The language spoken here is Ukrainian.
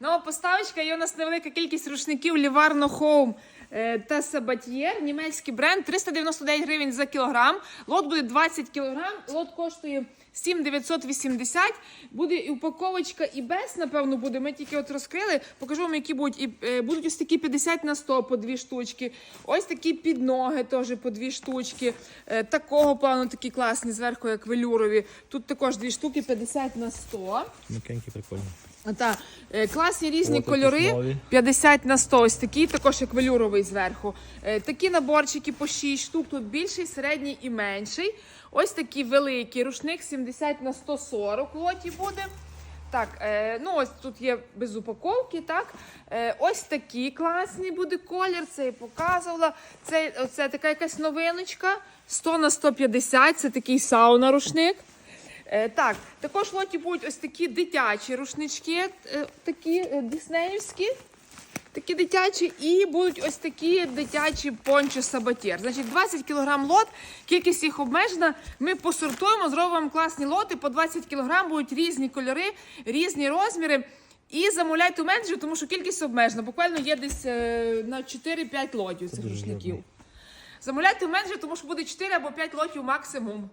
Нова поставочка, є у нас невелика кількість рушників Livarno Home е, та Sabatier, німецький бренд, 399 гривень за кілограм. Лот буде 20 кілограм, лот коштує 7,980. Буде і упаковочка і без, напевно, буде. Ми тільки от розкрили. Покажу вам, які будуть. І, е, будуть ось такі 50 на 100 по дві штучки. Ось такі підноги теж по дві штучки. Е, такого плану такі класні, зверху, як велюрові. Тут також дві штуки 50 на 100. М'якенькі, прикольні. Так, е, класні різні О, кольори. 50 на 100, ось такі, також як велюровий зверху. Е, Такі наборчики по 6 штук, тут більший, середній і менший. Ось такий великий рушник 70 на 140 лоті буде. Так, е, ну ось тут є без упаковки, так. Е, ось такі класні буде колір, це я показувала. Це, це така якась новиночка. 100 на 150, це такий сауна рушник. Е, так, також в лоті будуть ось такі дитячі рушнички, е, такі е, диснеївські. Такі дитячі, і будуть ось такі дитячі пончо сабатєр. Значить, 20 кг лот, кількість їх обмежена. Ми посортуємо, зробимо класні лоти. По 20 кг будуть різні кольори, різні розміри. І замовляйте у менеджерів, тому що кількість обмежена. Буквально є десь на 4-5 лотів цих рушників. Замовляйте у менеджерів, тому що буде 4 або 5 лотів максимум.